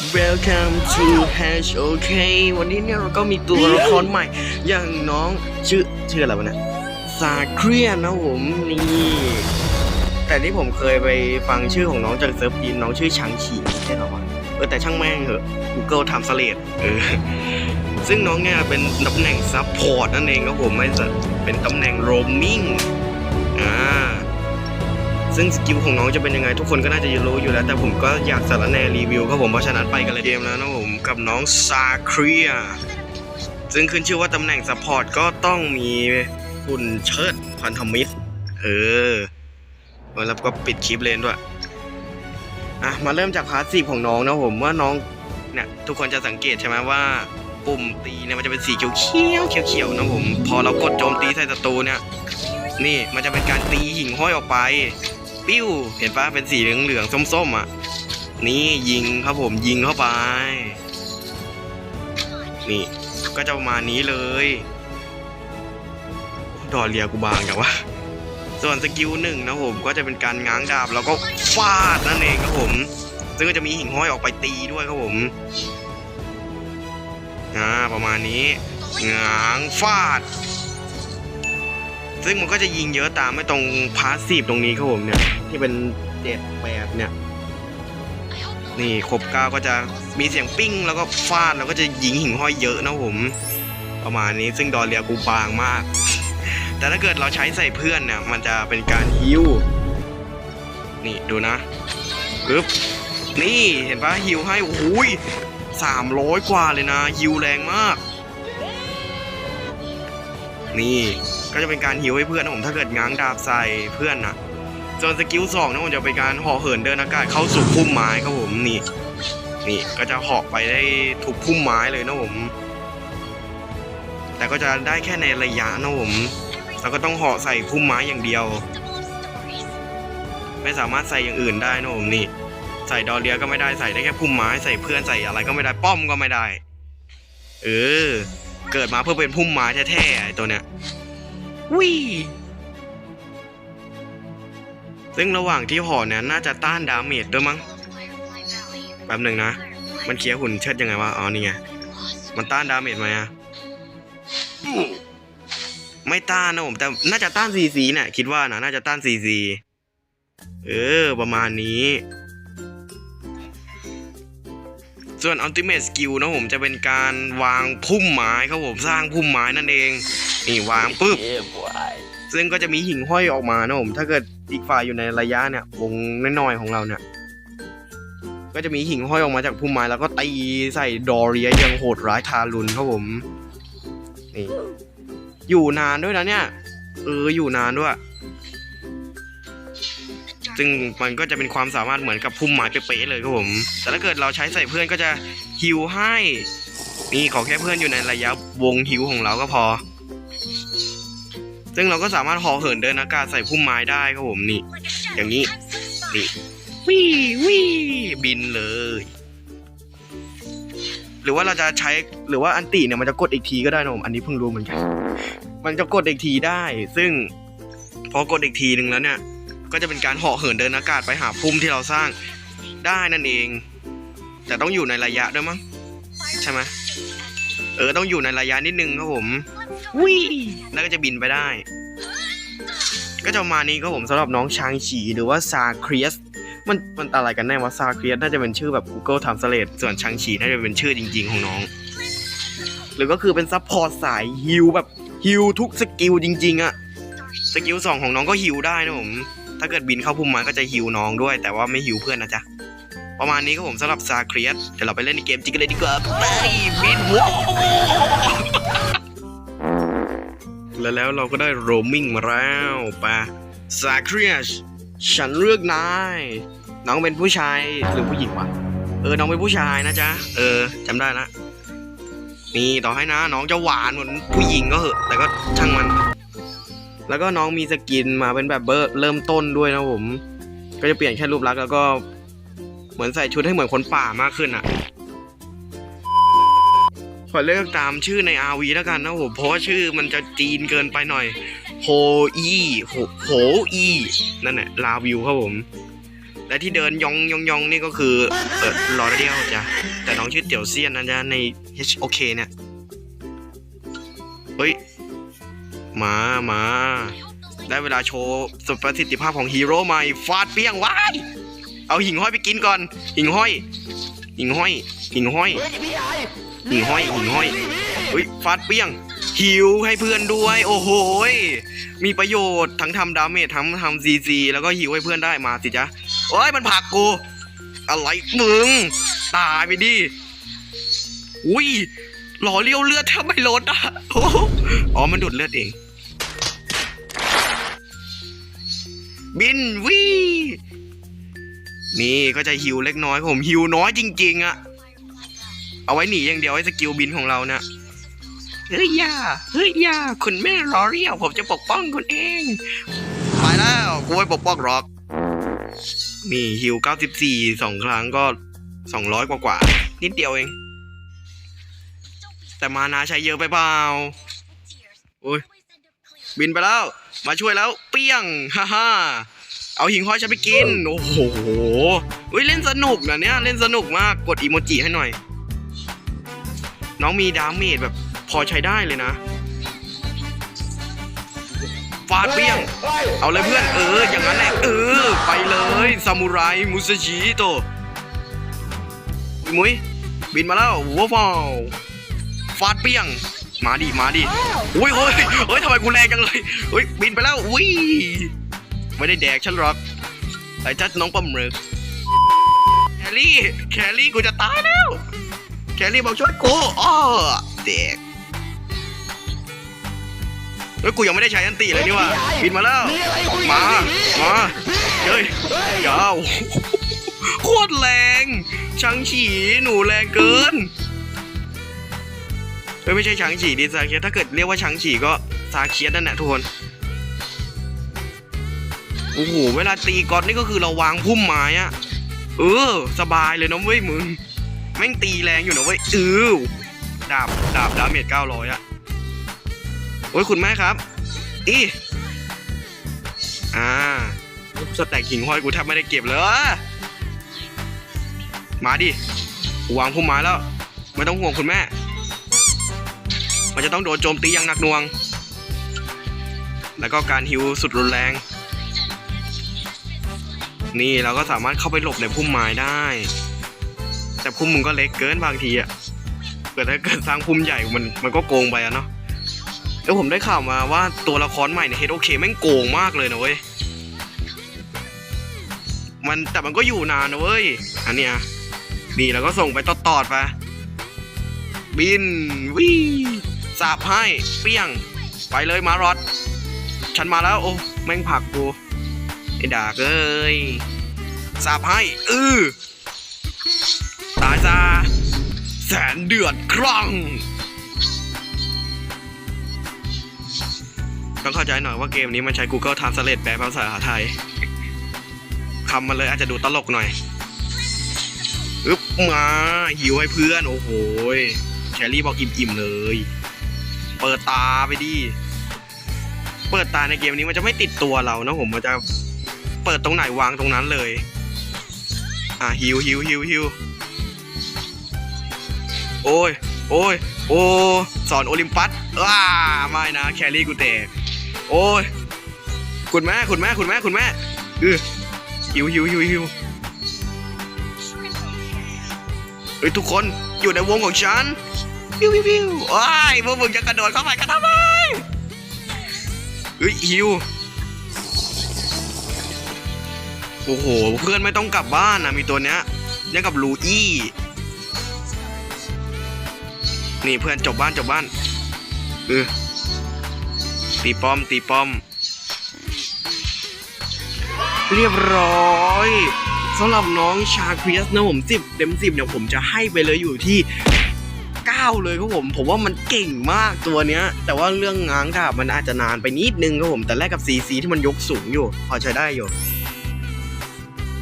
Welcome to HOK วันนี้เนี่ยเราก็มีตัวละครใหม่ อย่างน้องชื่อชื่ออะไรวะเนี่ยซาเครียนนะผมนี่แต่ที่ผมเคยไปฟังชื่อของน้องจากเซิร์ฟจีนน้องชื่อชังฉีใช่หรอวะเออแต่ช่างแม่งเหอะ Google Translate เออซึ่งน้องเนี่ยเป็นตำแหน่งซับพอร์ตนั่นเองครับผมไม่ใช่เป็นตำแหน่งโรมมิ่งอ่า ซึ่งสกิลของน้องจะเป็นยังไงทุกคนก็น่าจะรู้อยู่แล้ว แต่ผมก็อยากสารแนรีวิวครับผมเพราะฉะนั้นไปกันเลยเกมแล้วนะผมกับน้องซาครียซึ่งขึ้นชื่อว่าตำแหน่งซัพพอร์ตก็ต้องมีคุณเชิดพันธมิตร เออแล้วก็ปิดคลิปเลนด้วยอะมาเริ่มจากพาสซีฟของน้องนะผมว่าน้องเนี่ยทุกคนจะสังเกตใช่ไหมว่าปุ่มตีเนี่ยมันจะเป็นสีเขียวเขียวเขียวนะผม พอเรากดโจมตีใส่ศัตรูเนี่ย นี่มันจะเป็นการตีหิ่งห้อยออกไป ปิ้ว เห็นปะเป็นสีเหลืองเหลืองๆส้มๆอะ นี่ยิงครับผมยิงเข้าไป นี่ก็จะประมาณนี้เลย ดอเรียกูบางแต่ว่า ส่วนสกิลหนึ่งนะผมก็จะเป็นการง้างดาบแล้วก็ฟาดนั่นเองครับผม ซึ่งก็จะมีหิ่งห้อยออกไปตีด้วยครับผมอ่าประมาณนี้ง้างฟาด ซึ่งมันก็จะยิงเยอะตามไม่ตรงพาสซีฟตรงนี้ครับผมเนี่ย ที่เป็นเจ็ดแปดเนี่ย นี่ครบเก้าก็จะมีเสียงปิ้งแล้วก็ฟาดแล้วก็จะยิงหิ่งห้อยเยอะนะผม ประมาณนี้ซึ่งดอเรียกูบางมาก แต่ถ้าเกิดเราใช้ใส่เพื่อนเนี่ย มันจะเป็นการฮิวนี่ดูนะปึ๊บนี่เห็นปะฮิวให้โอ้โหสามร้อยกว่าเลยนะฮิวแรงมาก นี่ ก็จะเป็นการฮิวให้เพื่อนนะผมถ้าเกิดง้างดาบใส่เพื่อนนะส่วนสกิลสองนะผมจะเป็นการเหาะเหินเดินอากาศเข้าสู่พุ่มไม้ครับผมนี่นี่ก็จะเหาะไปได้ทุกพุ่มไม้เลยนะผม แต่ก็จะได้แค่ในระยะนะผมแล้วก็ต้องเหาะใส่พุ่มไม้อย่างเดียว ไม่สามารถใส่อย่างอื่นได้นะผมนี่ ใส่ดอเรียก็ไม่ได้ใส่ได้แค่พุ่มไม้ใส่เพื่อนใส่อะไรก็ไม่ได้ป้อมก็ไม่ได้ เออ เกิดมาเพื่อเป็นพุ่มไม้แท้ๆตัวเนี้ย วิซึ่งระหว่างที่ห่อเนี่ยน่าจะต้านดาเมจด้วยมั้งแป๊บหนึ่งนะ มันเคลียร์หุ่นเชิดยังไงวะ อ๋อ นี่ไง มันต้านดาเมจไหมอะไม่ต้านนะผม แต่น่าจะต้านซีซีเนี่ยคิดว่านะ น่าจะต้านซีซี เออ ประมาณนี้ ส่วน Ultimate Skill นะผมจะเป็นการวางพุ่มไม้ครับผมสร้างพุ่มไม้นั่นเองนี่วางปุ๊บซึ่งก็จะมีหิ่งห้อยออกมานะผมถ้าเกิดอีกฝ่ายอยู่ในระยะเนี่ยวงน้อยๆของเราเนี่ยก็จะมีหิ่งห้อยออกมาจากพุ่มไม้แล้วก็ตีใส่ดอเรียยังโหดร้ายทารุณครับผมนี่อยู่นานด้วยนะเนี่ยเอออยู่นานด้วย ซึ่งมันก็จะเป็นความสามารถเหมือนกับพุ่มไม้เป๊ะๆเลยครับผม แต่ถ้าเกิดเราใช้ใส่เพื่อนก็จะฮิวให้นี่ขอแค่เพื่อนอยู่ในระยะวงฮิวของเราก็พอ ซึ่งเราก็สามารถห่อเหินเดินอากาศใส่พุ่มไม้ได้ครับผมนี่ อย่างนี้นี่วิวิบินเลย หรือว่าเราจะใช้หรือว่าอันติเนี่ยมันจะกดอีกทีก็ได้นะผมอันนี้เพิ่งรู้เหมือนกัน มันจะกดอีกทีได้ ซึ่งพอกดอีกทีหนึ่งแล้วเนี่ย ก็จะเป็นการเหาะเหินเดินอากาศไปหาพุ่มที่เราสร้างได้นั่นเอง แต่ต้องอยู่ในระยะด้วยมั้งใช่ไหมเออต้องอยู่ในระยะนิดนึงครับผมวิแล้วก็จะบินไปได้ ก็จะประมาณนี้ครับผมสำหรับน้องชางฉีหรือว่าซาเครียสมันมันอะไรกันแน่ว่าซาเครียสน่าจะเป็นชื่อแบบ Google Translate ส่วนชางฉีน่าจะเป็นชื่อจริง ๆ ของน้อง หรือก็คือเป็นซัพพอร์ตสายฮิลแบบฮิลทุกสกิลจริง ๆอะสกิลสองของน้องก็ฮิลได้นะผม ถ้าเกิดบินเข้าพุ่มม้ก็จะฮิวน้องด้วย แต่ว่าไม่ฮิวเพื่อนนะจ๊ะ ประมาณนี้ก็ผมสำหรับซาเครียสเดี๋ยวเราไปเล่นในเกมจริงกันเลยดีกว่าไปบินว้าวแล้วแล้วเราก็ได้โรมมิ่งมาแล้วไปซาเครียสฉันเลือกนายน้องเป็นผู้ชายหรือผู้หญิงวะเออน้องเป็นผู้ชายนะจ๊ะเออจำได้ละนี่ต่อให้นะ น้องจะหวานเหมือนผู้หญิงก็เหอะ แต่ก็ช่างมัน แล้วก็น้องมีสกินมาเป็นแบบเบอร์เริ่มต้นด้วยนะผม ก็จะเปลี่ยนแค่รูปลักษณ์แล้วก็เหมือนใส่ชุดให้เหมือนคนป่ามากขึ้นอะขอเลือกตามชื่อใน RV แล้วกันนะผมเพราะว่าชื่อมันจะจีนเกินไปหน่อยโฮอีโหโหอีนั่นแหละลาวิวครับผม และที่เดินยองยองยองนี่ก็คือเออรอเดียวจ้ะแต่น้องชื่อเตียวเซียนนะจ๊ะใน HOK เนี่ย เฮ้ย มามา ได้เวลาโชว์สุดประสิทธิภาพของฮีโร่ใหม่ ฟาดเปี้ยงว้ายเอาหิ่งห้อยไปกินก่อน หิ่งห้อย หิ่งห้อย หิ่งห้อย หิ่งห้อย หิ่งห้อยเฮ้ยฟาดเปี้ยง หิวให้เพื่อนด้วย โอ้โหมีประโยชน์ทั้งทำดาเมจทั้งทำซีซีแล้วก็หิวให้เพื่อนได้มาสิจ๊ะโอ้ยมันผักกู อะไรมึง ตายไปดิ อุ้ย หล่อเลี้ยวเลือดแทบไม่ลดอะโอ้อ๋อมันดูดเลือดเอง บินวีนี่ก็จะฮิวเล็กน้อยผมฮิวน้อยจริง ๆอะเอาไว้หนีอย่างเดียวไอ้สกิลบินของเราเนี่ยเฮ้ยย่าเฮ้ยย่าคุณแม่รอเรียกผมจะปกป้องคุณเองไปแล้วกูไม่ปกป้องหรอกนี่ฮิว 94สองครั้งก็ 200 กว่ากว่านิดเดียวเอง แต่มานาใช้เยอะไปเปล่าโอ้ยบินไปแล้ว มาช่วยแล้ว เปี้ยง ฮ่าฮ่าเอาหิงห้อยฉันไปกิน โอ้โหเฮ้ยเล่นสนุกนะเนี่ย เล่นสนุกมาก กดอีโมจิให้หน่อย น้องมีดาเมจแบบพอใช้ได้เลยนะ ฟาดเปี้ยง เอาเลยเพื่อน เออ อย่างนั้นแหละ เออ ไปเลย ซามูไร มุสชิโตมุ้ยบินมาแล้วว้าว ฟาดเปี้ยง มาดิ มาดิ อุ้ยเฮ้ยเฮ้ยทำไมกูแรงจังเลยเฮ้ยบินไปแล้ว อุ้ย ไม่ได้แดกฉันหรอกไอ้จัดน้องปลาหมึกแครี่ แครี่กูจะตายแล้ว แครี่บอกช่วยกูอ้อแดกเฮ้ยกูยังไม่ได้ใช้อันตีเลยนี่ว่าบินมาแล้ว มา มาเฮ้ยยาวโคตรแรงชังฉีหนูแรงเกิน เฮ้ยไม่ใช่ช้างฉี่ดิซาเคียสถ้าเกิดเรียกว่าช้างฉี่ก็ซาเคียสนั่นแหละทุกคนโอ้โหเวลาตีก๊อตนี่ก็คือเราวางพุ่มไม้อะเออ สบายเลยนะเว้ยมึงแม่งตีแรงอยู่นะเว้ยเออดาบดาบดาเมจเก้าร้อยอะโอ้ยคุณแม่ครับ อีอ่าสแต็กหิงห้อยกูแทบไม่ได้เก็บเลยมาดิวางพุ่มไม้แล้ว ไม่ต้องห่วงคุณแม่ มันจะต้องโดนโจมตีอย่างหนักหน่วง แล้วก็การฮิวสุดรุนแรง นี่เราก็สามารถเข้าไปหลบในพุ่มไม้ได้ แต่พุ่มมึงก็เล็กเกินบางทีอะเกิดถ้าเกิดสร้างพุ่มใหญ่มันมันก็โกงไปอะเนาะแล้วผมได้ข่าวมาว่าตัวละครใหม่ใน HOK แม่งโกงมากเลยนะเว้ย มันแต่มันก็อยู่นานนะเว้ย อันเนี้ยนี่เราก็ส่งไปตอดๆไป บินวิ่ง สาบให้ เปี้ยง ไปเลยมารอด ฉันมาแล้ว โอ้แม่งผักกูไอ้ดาเอ้ยสาบให้ อือตายซะแสนเดือดครั้งต้องเข้าใจหน่อยว่าเกมนี้มันใช้ Google Translate แปลภาษาไทยคำมันเลยอาจจะดูตลกหน่อยอึ๊บมาหิวให้เพื่อน โอ้โหยแคลรี่บอกอิ่มๆเลย เปิดตาไปดิ เปิดตาในเกมนี้มันจะไม่ติดตัวเรานะผมมันจะเปิดตรงไหนวางตรงนั้นเลย อะฮิวฮิวฮิวฮิวโอ้ย โอ้ย โอ้ สอนโอลิมปัสว้าไม่นะ แครี่กูแตก โอ้ย คุณแม่คุณแม่คุณแม่คุณแม่อือฮิวฮิวฮิวฮิวเฮ้ยทุกคนอยู่ในวงของฉันิวพิวพิวว้ายพวกมึงจะกระโดดเข้าไปกันทำไมเฮ้ยฮิวโอ้โห เพื่อนไม่ต้องกลับบ้านนะมีตัวเนี้ยยังกับลูอี้นี่เพื่อนจบบ้านจบบ้านเออตีป้อมตีป้อม เรียบร้อยสำหรับน้องชาคริสนะผมสิบเต็มสิบเนี่ยผมจะให้ไปเลยอยู่ที่ 9 เลยครับผม ผมว่ามันเก่งมากตัวเนี้ย แต่ว่าเรื่องง้างดาบมันอาจจะนานไปนิดนึงครับผมแต่แรกกับ CC ที่มันยกสูงอยู่ พอใช้ได้อยู่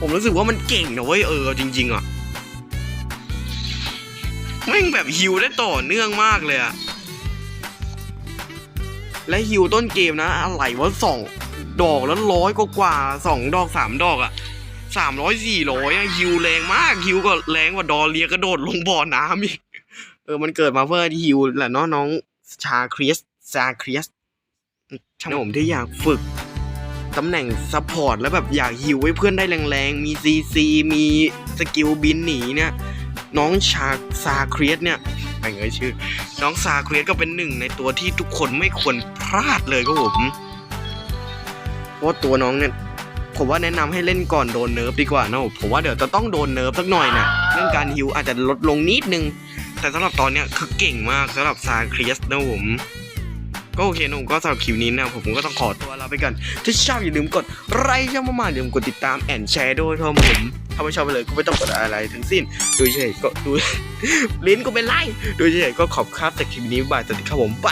ผมรู้สึกว่ามันเก่งนะเว้ยเออจริง ๆอะแม่งแบบฮิวได้ต่อเนื่องมากเลยอะและฮิวต้นเกมนะ อะไรวะสองดอกแล้วร้อยกว่าสองดอกสามดอกอะสามร้อยสี่ร้อยอะฮิวแรงมากฮิวก็แรงกว่าดอเลียกระโดดลงบ่อน้ำอีก เออมันเกิดมาเพื่อฮิวแหละเนาะน้องชาคริสชาคริสช่างผมที่อยากฝึกตำแหน่งซัพพอร์ตแล้วแบบอยากฮิวให้เพื่อนได้แรงๆ มีซีซีมีสกิลบินหนีเนี่ย น้องชาซาครีสเนี่ยไปเงยชื่อ น้องซาครีสก็เป็นหนึ่งในตัวที่ทุกคนไม่ควรพลาดเลยครับผมเพราะตัวน้องเนี่ยผมว่าแนะนำให้เล่นก่อนโดนเนิร์ฟดีกว่านะผมว่าเดี๋ยวจะต้องโดนเนิร์ฟสักหน่อยนะเรื่องการฮิวอาจจะลดลงนิดนึง แต่สำหรับตอนเนี้ยคือเก่งมากสำหรับซาคริสนะผมก็โอเคนะผมก็สำหรับคลิปนี้นะผมก็ต้องขอตัวลาไปก่อนถ้าชอบอย่าลืมกดไลค์ช่องมาๆอย่าลืมกดติดตามแอนแชร์ด้วยครับผมถ้าไม่ชอบไปเลยก็ไม่ต้องกดอะไรทั้งสิ้น ดูเฉยก็ดูลิ้นก็เป็นไรดูเฉยก็ขอบครับแต่คลิปนี้บายสวัสดีครับผมไป